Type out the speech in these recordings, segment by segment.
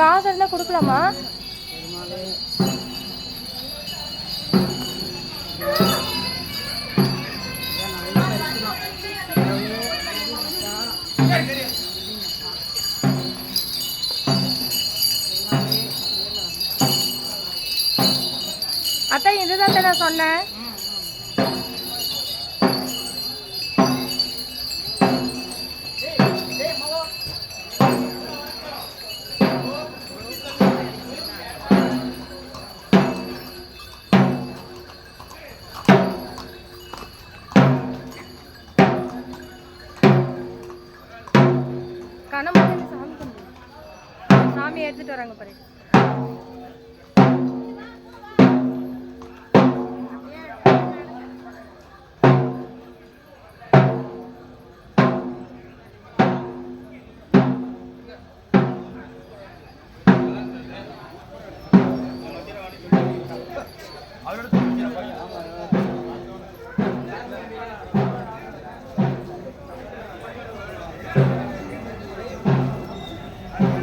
காசு இருந்தால் கொடுக்கலாமா? அத்தான் இதுதான் நான் சொன்னேன். கணம் சாமி கும்பிடு. சாமி எடுத்துட்டு வராங்க பாரு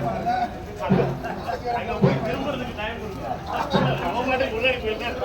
அங்க போய் திரும்புறதுக்கு டைம் கொடுங்க. அவங்க முன்னாடி போயிருந்தேன்